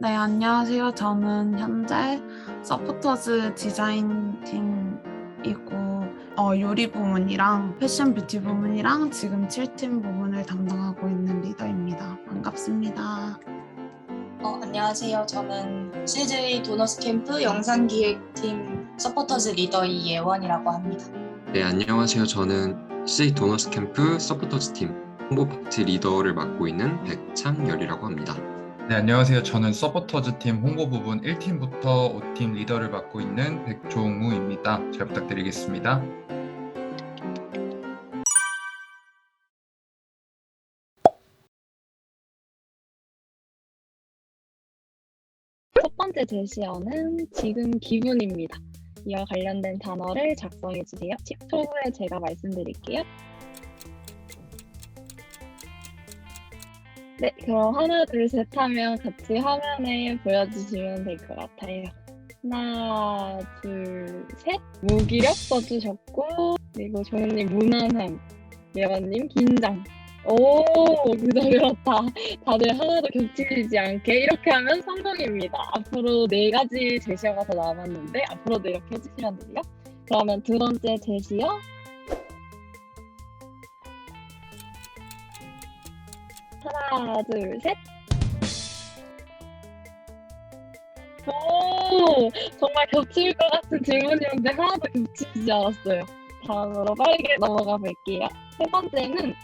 네, 안녕하세요. 저는 현재 서포터즈 디자인 팀이고 어, 요리 부문이랑 패션 뷰티 부문이랑 지금 7팀 부문을 담당하고 있는 리더입니다. 반갑습니다. 어, 안녕하세요. 저는 CJ 도너스 캠프 영상기획팀 서포터즈 리더 이예원이라고 합니다. 네, 안녕하세요. 저는 CJ 도너스 캠프 서포터즈 팀 홍보 파트 리더를 맡고 있는 백창열이라고 합니다. 네, 안녕하세요. 저는 서포터즈 팀 홍보 부분 1팀부터 5팀 리더를 맡고 있는 백종우입니다. 잘 부탁드리겠습니다. 첫 번째 제시어는 지금 기분입니다. 이와 관련된 단어를 작성해 주세요. 10초 후에 제가 말씀드릴게요. 네, 그럼 하나, 둘, 셋 하면 같이 화면에 보여주시면 될 것 같아요. 하나, 둘, 셋. 무기력 써주셨고, 그리고 조현님 무난함, 예원님 긴장. 오, 그저 그렇다. 다들 하나도 겹치지 않게 이렇게 하면 성공입니다. 앞으로 네 가지 제시어가 더 남았는데 앞으로도 이렇게 해주시면 돼요. 그러면 두 번째 제시어 하나 둘 셋. 오 정말 겹칠 것 같은 질문이었는데 하나도 겹치지 않았어요. 다음으로 빠르게 넘어가 볼게요. 세 번째는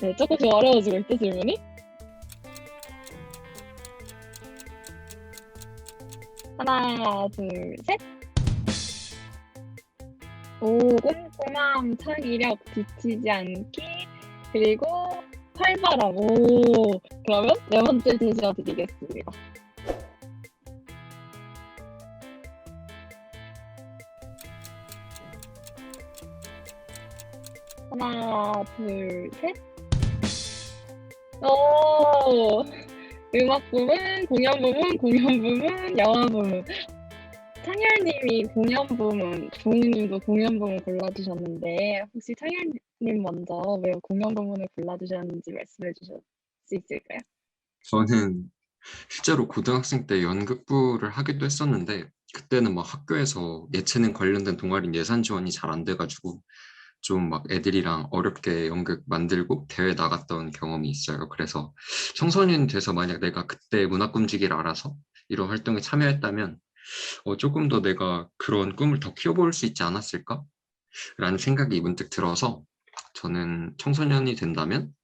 네, 조금씩 어려워지고 있죠, 질문이? 하나, 둘, 셋. 오, 꼼꼼함, 창의력, 지치지 않기, 그리고 활발함. 오, 그러면 네 번째 제시어 드리겠습니다. 하나, 둘, 셋. 오, 음악 부문, 공연 부문, 공연 부문, 영화 부문. 창열님이 공연 부문, 조우님도 공연 부문 골라주셨는데 혹시 창열님 먼저 왜 공연 부문을 골라주셨는지 말씀해 주실 수 있을까요? 저는 실제로 고등학생 때 연극부를 하기도 했었는데 그때는 막 학교에서 예체능 관련된 동아리 예산 지원이 잘 안 돼가지고 좀 막 애들이랑 어렵게 연극 만들고 대회 나갔던 경험이 있어요. 그래서 청소년 돼서 만약 내가 그때 문화꿈지기를 알아서 이런 활동에 참여했다면 어, 조금 더 내가 그런 꿈을 더 키워볼 수 있지 않았을까? 라는 생각이 문득 들어서 저는 청소년이 된다면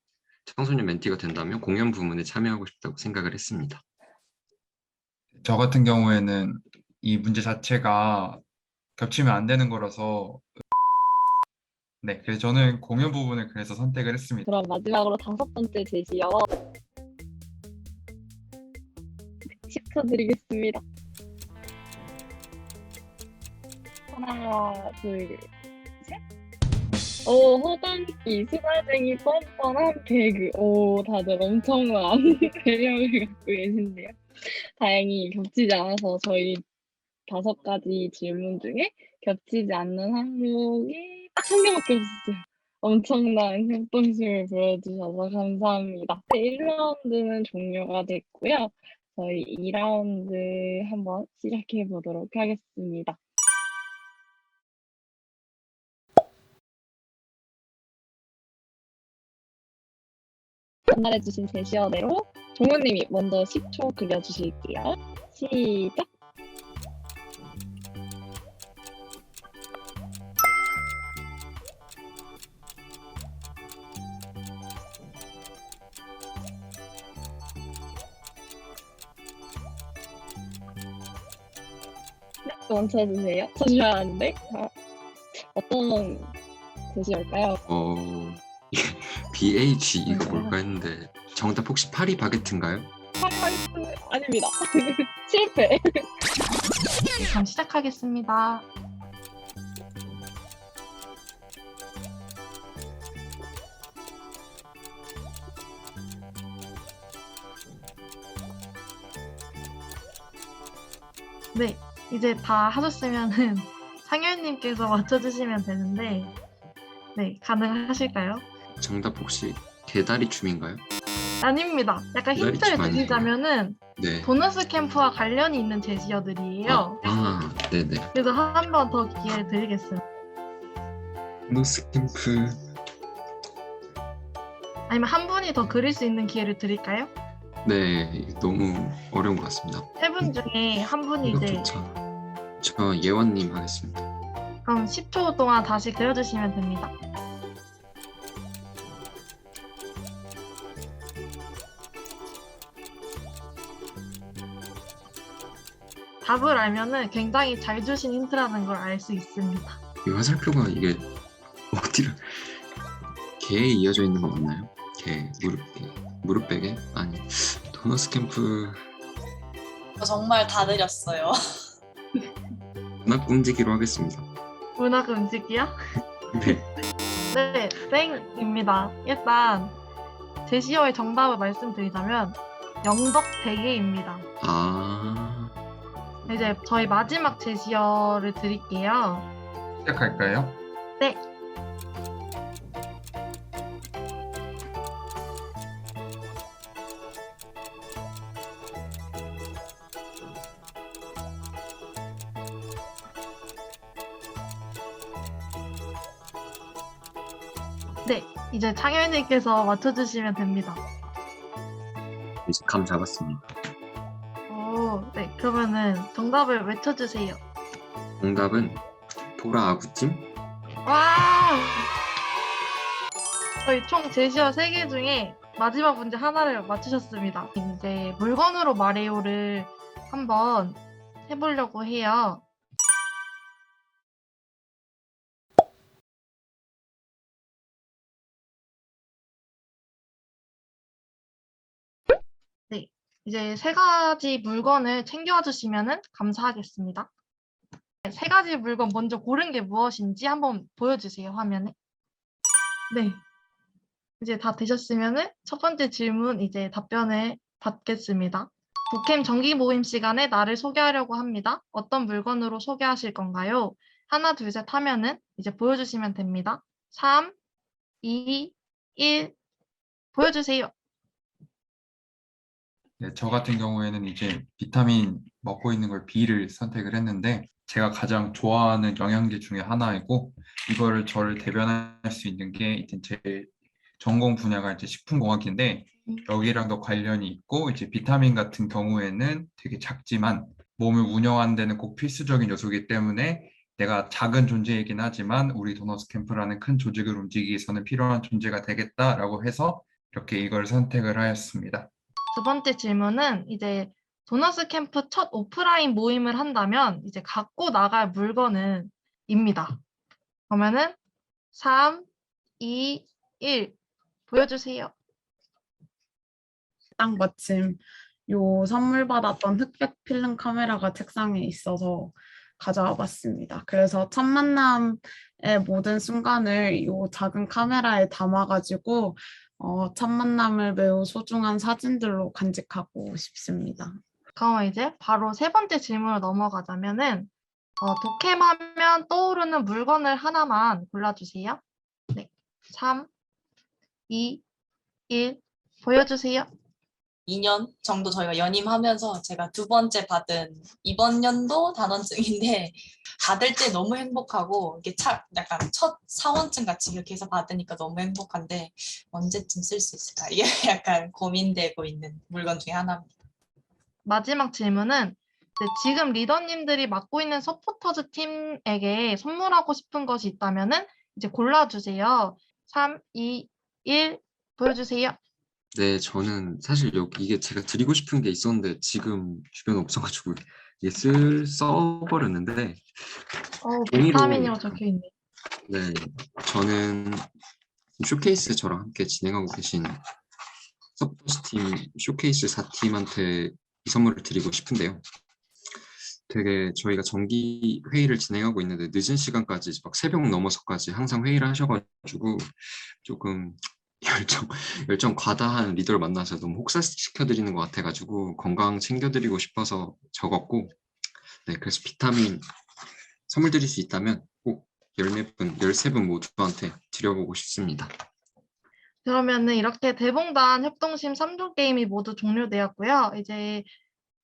청소년 멘티가 된다면 공연 부문에 참여하고 싶다고 생각을 했습니다. 저 같은 경우에는 이 문제 자체가 겹치면 안 되는 거라서 네, 그래서 저는 공연 부분을 그래서 선택을 했습니다. 그럼 마지막으로 다섯 번째 제시어 10초 드리겠습니다. 하나, 둘, 셋. 오, 허당기, 수다쟁이, 뻔뻔한 개그. 오, 다들 엄청난 매력을 갖고 계신데요. 다행히 겹치지 않아서 저희 다섯 가지 질문 중에 겹치지 않는 항목이 딱 한 개밖에 없었어요. 엄청난 협동심을 보여주셔서 감사합니다. 1라운드는 종료가 됐고요. 저희 2라운드 한번 시작해 보도록 하겠습니다. 전달해주신 제시어대로 종우님이 먼저 10초 그려주실게요. 시작! 네, 먼저 해주세요. 쳐주셔야 하는데. 자, 어떤 제시어일까요? 어, BH 이거 뭘까 했는데 정답 혹시 파리 바게트인가요? 아닙니다. 실패. 네, 그럼 시작하겠습니다. 네, 이제 다 하셨으면은 상현님께서 맞춰주시면 되는데, 네, 가능하실까요? 정답 혹시 개다리 춤인가요? 아닙니다. 약간 힌트를. 드리자면은 네. 보너스 캠프와 관련이 있는 제시어들이에요. 아, 네네. 그래서 한 번 더 기회를 드리겠습니다. 보너스 캠프. 아니면 한 분이 더 그릴 수 있는 기회를 드릴까요? 네, 너무 어려운 것 같습니다. 세 분 중에 한 분이 이제 이것조차. 저 예원님 하겠습니다. 그럼 10초 동안 다시 그려주시면 됩니다. 답을 알면은 굉장히 잘 주신 힌트라는 걸 알 수 있습니다. 이 화살표가 이게 어디를 개에 이어져 있는 거 맞나요? 개 무릎 개 무릎 베개 아니 도너스 캠프 저 정말 다 느렸어요. 문학 움직이로 하겠습니다. 문학 음식이야? 네. 네, 땡입니다. 일단 제시어의 정답을 말씀드리자면 영덕 대게입니다. 아 이제 저희 마지막 제시어를 드릴게요. 시작할까요? 네. 네, 이제 창현님께서 맞춰주시면 됩니다. 이제 감 잡았습니다. 그러면은 정답을 외쳐주세요. 정답은 보라 아구찜. 와! 저희 총 제시어 3개 중에 마지막 문제 하나를 맞추셨습니다. 이제 물건으로 말해요를 한번 해보려고 해요. 이제 세 가지 물건을 챙겨와 주시면 감사하겠습니다. 네, 세 가지 물건 먼저 고른 게 무엇인지 한번 보여주세요, 화면에. 네. 이제 다 되셨으면은 첫 번째 질문 이제 답변을 받겠습니다. 북캠 정기 모임 시간에 나를 소개하려고 합니다. 어떤 물건으로 소개하실 건가요? 하나, 둘, 셋 하면은 이제 보여주시면 됩니다. 3, 2, 1, 보여주세요. 네, 저 같은 경우에는 이제 비타민 먹고 있는 걸 B를 선택을 했는데 제가 가장 좋아하는 영양제 중에 하나이고 이거를 저를 대변할 수 있는 게 이제 제 전공 분야가 이제 식품공학인데 음. 여기랑도 관련이 있고 이제 비타민 같은 경우에는 되게 작지만 몸을 운영하는 데는 꼭 필수적인 요소이기 때문에 내가 작은 존재이긴 하지만 우리 도너스 캠프라는 큰 조직을 움직이기 위해서는 필요한 존재가 되겠다라고 해서 이렇게 이걸 선택을 하였습니다. 두 번째 질문은 이제 도너스 캠프 첫 오프라인 모임을 한다면 이제 갖고 나갈 물건은 입니다. 그러면은 3, 2, 1 보여주세요. 딱 마침 요 선물 받았던 흑백 필름 카메라가 책상에 있어서 가져와 봤습니다. 그래서 첫 만남의 모든 순간을 요 작은 카메라에 담아가지고 어, 첫 만남을 매우 소중한 사진들로 간직하고 싶습니다. 그럼 이제 바로 세 번째 질문으로 넘어가자면은 어, 도캠하면 떠오르는 물건을 하나만 골라주세요. 네, 3, 2, 1 보여주세요. 2년 정도 저희가 연임하면서 제가 두 번째 받은 이번 연도 단원증인데 받을 때 너무 행복하고 이게 차, 약간 첫 사원증 같이 이렇게 해서 받으니까 너무 행복한데 언제쯤 쓸 수 있을까 이게 약간 고민되고 있는 물건 중에 하나입니다. 마지막 질문은 지금 리더님들이 맡고 있는 서포터즈 팀에게 선물하고 싶은 것이 있다면은 이제 골라주세요. 3, 2, 1 보여주세요. 네, 저는 사실 여기 이게 제가 드리고 싶은 게 있었는데 지금 주변에 없어가지고 이게 쓸 써버렸는데 어, 종이로 비타민이라고 적혀 있네. 네, 저는 쇼케이스 저랑 함께 진행하고 계신 서포스 팀 쇼케이스 4팀한테 이 선물을 드리고 싶은데요. 되게 저희가 정기 회의를 진행하고 있는데 늦은 시간까지 막 새벽 넘어서까지 항상 회의를 하셔가지고 조금 열정 열정 과다한 리더를 만나서 너무 혹사시켜 드리는 것 같아가지고 건강 챙겨드리고 싶어서 적었고 네 그래서 비타민 선물 드릴 수 있다면 꼭 14분, 13분 모두한테 드려보고 싶습니다. 그러면은 이렇게 대봉단 협동심 3종 게임이 모두 종료되었고요. 이제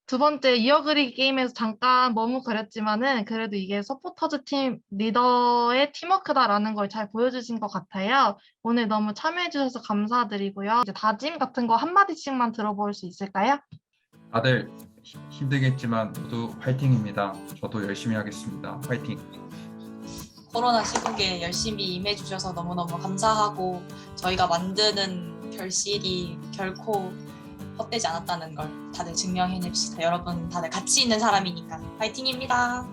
두 번째 이어 그리기 게임에서 잠깐 머뭇거렸지만은 그래도 이게 서포터즈 팀 리더의 팀워크다라는 걸 잘 보여주신 것 같아요. 오늘 너무 참여해주셔서 감사드리고요. 이제 다짐 같은 거 한마디씩만 들어볼 수 있을까요? 다들 힘- 힘들겠지만 모두 화이팅입니다. 저도 열심히 하겠습니다. 화이팅! 코로나 시국에 열심히 임해주셔서 너무너무 감사하고 저희가 만드는 결실이 결코 헛되지 않았다는 걸 다들 증명해냅시다. 여러분 다들 가치 있는 사람이니까 파이팅입니다.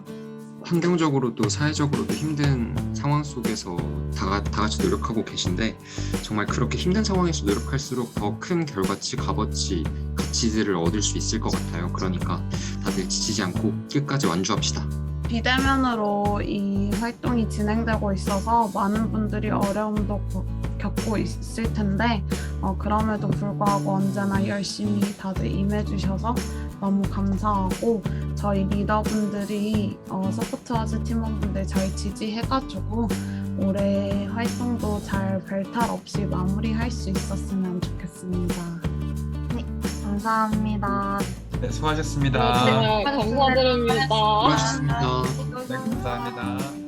환경적으로도 사회적으로도 힘든 상황 속에서 다, 가- 다 같이 노력하고 계신데 정말 그렇게 힘든 상황에서 노력할수록 더 큰 결과치, 값어치, 가치들을 얻을 수 있을 것 같아요. 그러니까 다들 지치지 않고 끝까지 완주합시다. 비대면으로 이 활동이 진행되고 있어서 많은 분들이 어려움도 고- 겪고 있을 텐데 어, 그럼에도 불구하고 언제나 열심히 다들 임해주셔서 너무 감사하고 저희 리더분들이 어, 서포트하즈 팀원분들 잘 지지해가지고 올해 활동도 잘 별탈 없이 마무리할 수 있었으면 좋겠습니다. 감사합니다. 네, 수고하셨습니다. 네, 정말 감사드립니다. 수고하셨습니다. 네, 감사합니다.